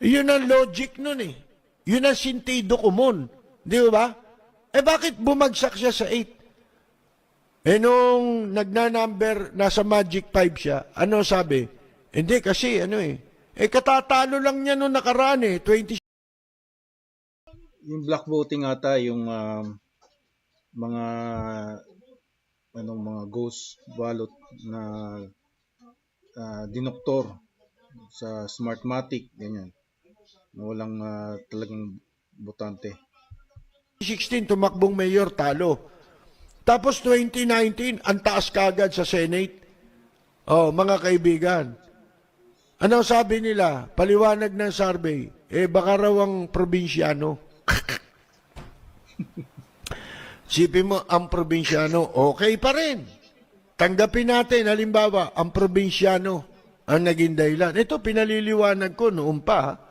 Yun ang logic nun eh. Yun ang sintido kumon. Di ba? Eh bakit bumagsak siya sa 8? Eh nung nagna-number, nasa Magic 5 siya, ano sabi? Hindi kasi ano eh. Eh katatalo lang niya nung nakaraan eh. 20 Yung black voting ata, yung um, mga anong mga ghost ballot na ah, dinoktor sa Smartmatic, ganyan. Na walang ah, talagang botante. 16 tumakbong mayor, talo. Tapos 2019, ang taas kagad sa Senate. Oh, mga kaibigan. Ano sabi nila? Paliwanag ng survey. Eh, baka raw ang probinsyano. Sipin mo, ang probinsyano, okay pa rin. Tanggapin natin, halimbawa, ang probinsyano ang naging dahilan. Ito, pinaliliwanag ko noon pa.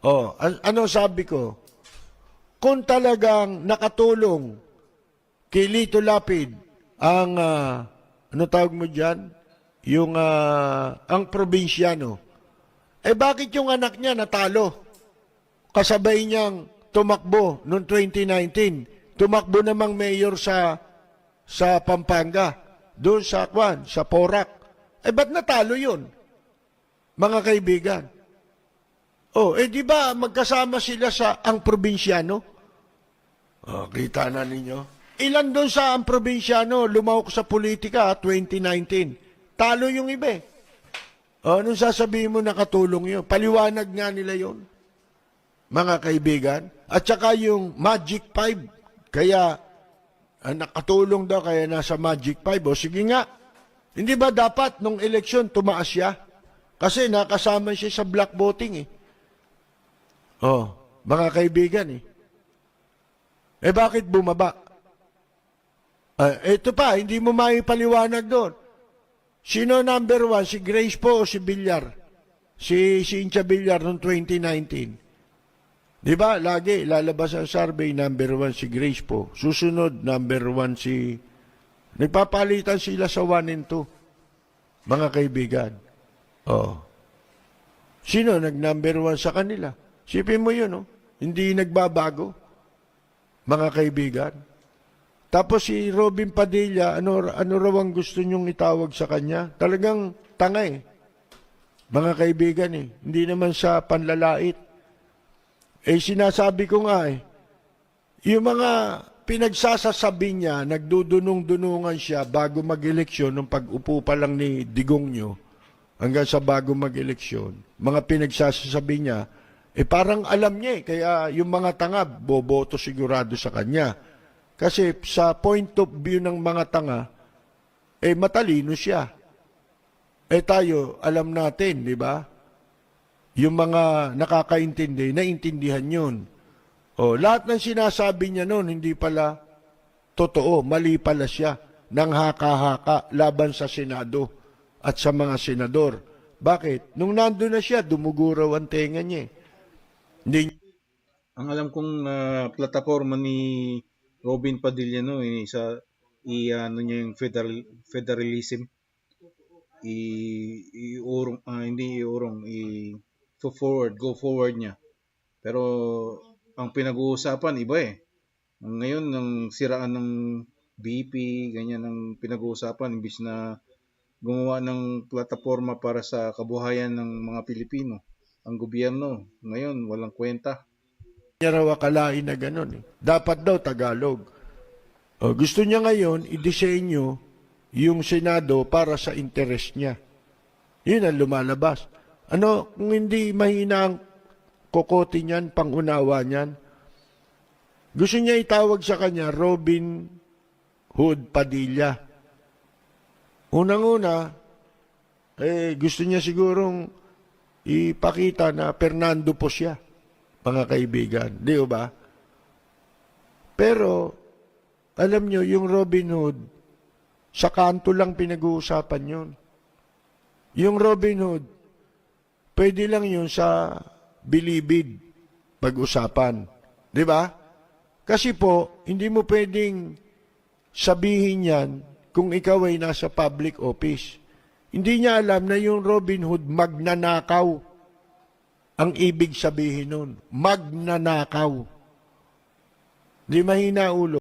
Oh, an- ano sabi ko? Kung talagang nakatulong kay Lito Lapid ang, ah, ano tawag mo dyan? Yung, ah, ang probinsyano. Eh bakit yung anak niya natalo? Kasabay niyang tumakbo noong 2019. Tumakbo namang mayor sa sa Pampanga, doon sa Kwan, sa Porac. Eh ba't natalo yun? Mga kaibigan. Oh, eh di ba magkasama sila sa ang probinsyano? Oh, kita na ninyo. Ilan doon sa ang probinsyano lumawak sa politika 2019? Talo yung iba eh. Oh, anong sasabihin mo nakatulong yun? Paliwanag nga nila yon mga kaibigan. At saka yung Magic 5, kaya ah, nakatulong daw kaya nasa Magic 5. O sige nga, hindi ba dapat nung eleksyon tumaas siya? Kasi nakasama siya sa black voting eh. Oh, mga kaibigan eh. Eh bakit bumaba? Ah, ito pa, hindi mo maipaliwanag doon. Sino number one? Si Grace po o si Villar? Si, si Incha Villar noong 2019. Di ba? Lagi lalabas ang survey, number one si Grace po. Susunod, number one si... Nagpapalitan sila sa one and two. Mga kaibigan. Oh. Sino nag-number one sa kanila? Sipin mo yun, oh. Hindi nagbabago. Mga kaibigan. Tapos si Robin Padilla, ano, ano raw ang gusto niyong itawag sa kanya? Talagang tanga eh. Mga kaibigan eh. Hindi naman sa panlalait. Eh sinasabi ko nga eh, yung mga pinagsasasabi niya, nagdudunong-dunungan siya bago mag-eleksyon, nung pag-upo pa lang ni Digong nyo, hanggang sa bago mag-eleksyon, mga pinagsasasabi niya, eh parang alam niya eh, kaya yung mga tanga, boboto sigurado sa kanya. Kasi sa point of view ng mga tanga, eh matalino siya. Eh tayo, alam natin, di ba? Yung mga nakakaintindi, naintindihan yun. O, lahat ng sinasabi niya noon, hindi pala totoo, mali pala siya ng haka-haka laban sa Senado at sa mga senador. Bakit? Nung nandun na siya, dumuguraw ang tenga niya. eh. Hindi. Ang alam kong ah, plataforma ni Robin Padilla no, eh, sa i ano niya yung federal federalism. I iurong ah, hindi iurong i to forward go forward niya. Pero ang pinag-uusapan iba eh. Ngayon ng siraan ng BP ganyan ang pinag-uusapan imbis na gumawa ng plataforma para sa kabuhayan ng mga Pilipino ang gobyerno ngayon walang kwenta niya raw akalain na ganun. Eh. Dapat daw Tagalog. O, gusto niya ngayon i-disenyo yung Senado para sa interest niya. Yun ang lumalabas. Ano, kung hindi mahina ang kokote niyan, pangunawa niyan, gusto niya itawag sa kanya Robin Hood Padilla. Unang-una, eh, gusto niya sigurong ipakita na Fernando po siya mga kaibigan. Di ba? Pero, alam nyo, yung Robin Hood, sa kanto lang pinag-uusapan yun. Yung Robin Hood, pwede lang yun sa bilibid pag-usapan. Di ba? Kasi po, hindi mo pwedeng sabihin yan kung ikaw ay nasa public office. Hindi niya alam na yung Robin Hood magnanakaw ang ibig sabihin nun. Magnanakaw. Di mahina ulo.